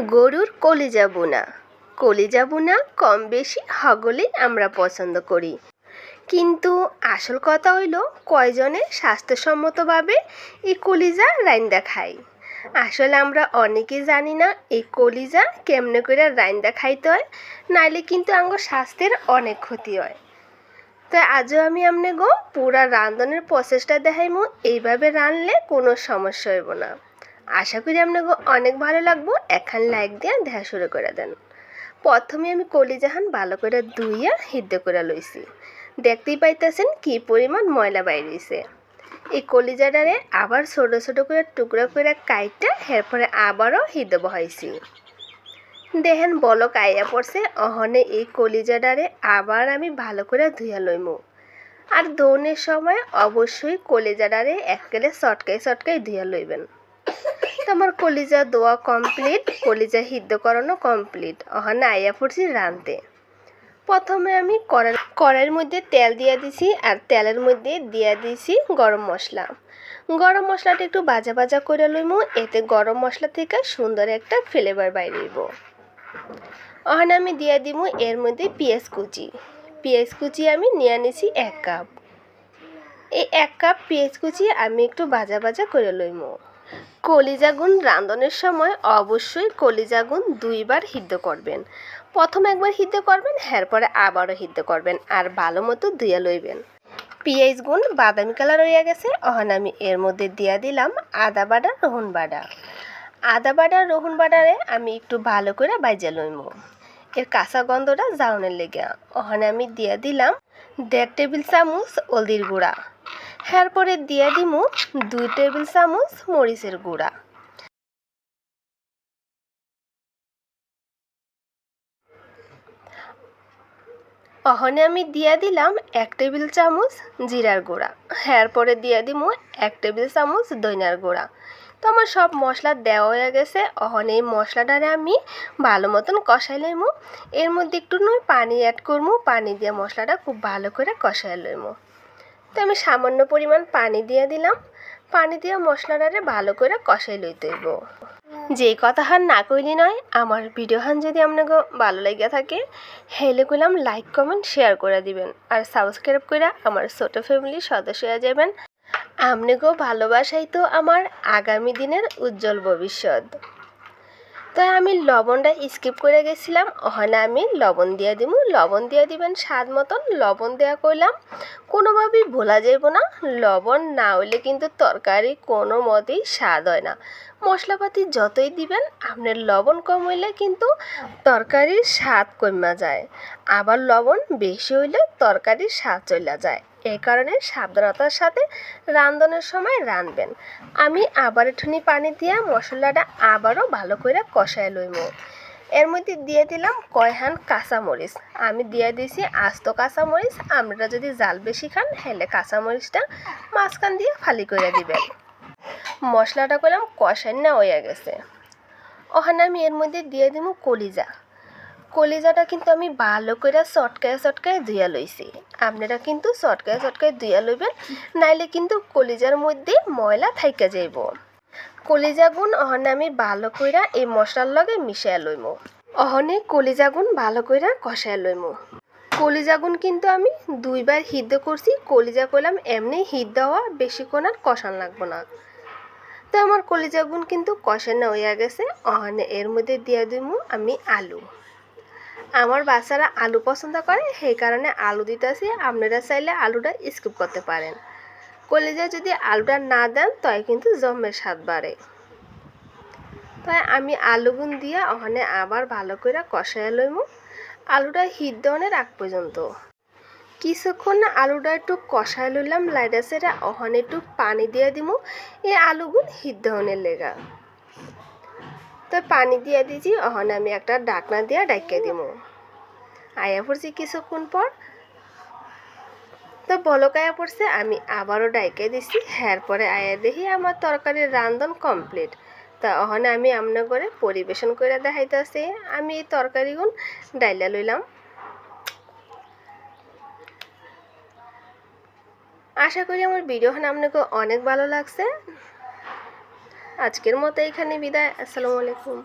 গরুর কলিজা বোনা। কলিজা বোনা কম বেশি হগলেই আমরা পছন্দ করি। কিন্তু আসল কথা হইল, কয়জনে স্বাস্থ্যসম্মতভাবে এই কলিজা রাইন্দা খাই আসলে আমরা অনেকেই জানি না এই কলিজা কেমনে করে রাইন্দা খাইতে হয়, নাইলে কিন্তু আমার স্বাস্থ্যের অনেক ক্ষতি হয়। তাই আজও আমি আমনে গো পুরা রান্ধনের প্রসেসটা দেখাইমু, এইভাবে রানলে কোনো সমস্যা হইব না। আশা করি আপনাকে অনেক ভালো লাগবো। এখন লাইক দিয়ে দেখা শুরু করে দেন। প্রথমে আমি কলিজাহান ভালো করে ধুইয়া সিদ্ধ করে লইছি। দেখতেই পাইতেছেন কি পরিমাণ ময়লা বাইরেছে। এই কলিজাটারে আবার ছোট ছোট করে টুকরো করে কাইটা এরপরে আবারও সিদ্ধ বহাইছি। দেখেন বলক আইয়া পড়ছে, অহনে এই কলিজাটারে আবার আমি ভালো করে ধুইয়া লইমু। আর দৌনের সময় অবশ্যই কলিজাটারে এককেলে চটকাই চটকাই ধুইয়া লইবেন। আমার কলিজা দোয়া কমপ্লিট কলিজা সিদ্ধ করানো কমপ্লিট ওখানে আইয়া পড়ছি রাঁধতে প্রথমে আমি কড়াই, কড়াইয়ের মধ্যে তেল দিয়ে দিছি আর তেলের মধ্যে দিয়ে দিছি গরম মশলা। গরম মশলাটা একটু বাজা বাজা করে লইমু, এতে গরম মশলা থেকে সুন্দর একটা ফ্লেভার বাইরেব ওখানে আমি দিয়ে দিমু এর মধ্যে পেঁয়াজ কুচি। পেঁয়াজ কুচি আমি নিয়ে নিছি এক কাপ। এই এক কাপ পেঁয়াজ কুচি আমি একটু বাজা বাজা করে লইমু। কলিজাগুন রাঁধনের সময় অবশ্যই কলিজাগুন দুইবার সিদ্ধ করবেন। প্রথম একবার সিদ্ধ করবেন, এরপরে আবারও সিদ্ধ করবেন আর ভালো মতো ধুয়ে লইবেন। পেঁয়াজ গুণ বাদামি কালার হয়ে গেছে অহন আমি এর মধ্যে দিয়া দিলাম আদা বাটা, রহুন বাটা। আদা বাটা, রহুন বাটারে আমি একটু ভালো করে বাইজা লইমু। এর কাঁচা গন্ধটা জাউনের লেগে। ওখানে আমি দিয়া দিলাম দেড় টেবিল চামচ হলদির গুঁড়া। এরপরে দিয়ে দিমু দুই টেবিল চামচ মরিচের গুঁড়া। অহনে আমি দিয়া দিলাম এক টেবিল চামচ জিরার গুঁড়া। এরপরে দিয়ে দিমু এক টেবিল চামচ দইনার গুঁড়া। তো আমার সব মশলা দেওয়া হয়ে গেছে, অহনে এই মশলাটারে আমি ভালো মতন কষাই লইমু। এর মধ্যে একটু নয় পানি অ্যাড করব পানি দিয়ে মশলাটা খুব ভালো করে কষাই লইমু। তো আমি সামান্য পরিমাণ পানি দিয়ে দিলাম। পানি দিয়ে মশলাটারে ভালো করে কষাই লইতে হইব। যে কথা হান না কইলি নয়, আমার ভিডিও হান যদি আপনাকে ভালো লেগে থাকে হেলে করলাম লাইক, কমেন্ট, শেয়ার করে দিবেন। আর সাবস্ক্রাইব করে আমার ছোট ফ্যামিলির সদস্য হয়ে যাবেন। আপনাকেও ভালোবাসাই তো আমার আগামী দিনের উজ্জ্বল ভবিষ্যৎ। তাই আমি লবণটা স্কিপ করে গেছিলাম। ওখানে আমি লবণ দিয়ে দিব লবণ দিয়ে দিবেন স্বাদ মতন। লবণ দেওয়া করলাম কোনোভাবেই ভোলা যাইব না। লবণ না হলে কিন্তু তরকারি কোনো মতেই স্বাদ হয় না। মশলাপাতি যতই দিবেন, আপনার লবণ কম হইলে কিন্তু তরকারির স্বাদ কমা যায়। আবার লবণ বেশি হইলে তরকারির স্বাদ চলে যায়। এই কারণে সাবধানতার সাথে রান্ধনের সময় রাঁধবেন। আমি আবার একটুনি পানি দিয়া মশলাটা আবারও ভালো করে কষায় লইম এর মধ্যে দিয়ে দিলাম কয়হান কাঁচামরিচ। আমি দিয়ে দিয়েছি আস্ত কাঁচামরিচ। আপনারা যদি জাল বেশি খান হেলে কাঁচামরিচটা মাঝখান দিয়ে ফালি করে দিবেন। মশলাটা করলাম কষাই না হয়ে গেছে। ওখানে আমি এর মধ্যে দিয়ে দিব কলিজা। কলিজাটা কিন্তু আমি ভালো করে চটকায় চটকায় ধুইয়া লইছি। আপনারা কিন্তু চটকায় চটকায় ধুইয়া লইবেন, নাইলে কিন্তু কলিজার মধ্যে ময়লা থাইকা যাইব। কলিজা গুণ অহনে আমি ভালো কইরা এই মশলার লগে মিশাই লইম। অহনে কলিজা গুণ ভালো কইরা কষায় লইম। কলিজা গুণ কিন্তু আমি দুইবার সিদ্ধ করছি, কলিজা করলাম এমনি সিদ্ধ হওয়া বেশিক্ষণ আর কষান লাগবো না। তো আমার কলিজা গুণ কিন্তু কষানো হইয়া গেছে, অহনে এর মধ্যে দিয়ে দিমু আমি আলু। আমার বাচ্চারা আলু পছন্দ করে, সেই কারণে আলু দিতেছি আপনারা চাইলে আলুটা স্কিপ করতে পারেন। কলিজা যদি আলুটা না দেন তয় কিন্তু জমের স্বাদ বাড়ে। তাই আমি আলুগুন দিয়ে ওখানে আবার ভালো করে কষায় লইমু আলুটা হিদ্ধ অনেক আগ পর্যন্ত। কিছুক্ষণ আলুটা একটু কষায় লইলাম লাইটা সেটা ওখানে একটু পানি দিয়ে দিমু। এই আলুগুন হিদ্ধ হনের লেগা। তো পানি দিয়ে দিছি ওখানে আমি একটা ডাকনা দিয়ে ডাইকে দিমু। আয়া পড়ছি কিছুক্ষণ পর। তো বলক আয়া পড়ছে, আমি আবারও ডাইকে দিছি হ্যার পরে আয়া দেখি আমার তরকারির রান্ধন কমপ্লিট। তা ওখানে আমি আমনা করে পরিবেশন করে দেখাইতেছি, আমি এই তরকারিগুন ডাইলা লইলাম। আশা করি আমার ভিডিওখানে আপনাকে অনেক ভালো লাগছে। আজকের মতো এখানে বিদায় আসসালামু আলাইকুম।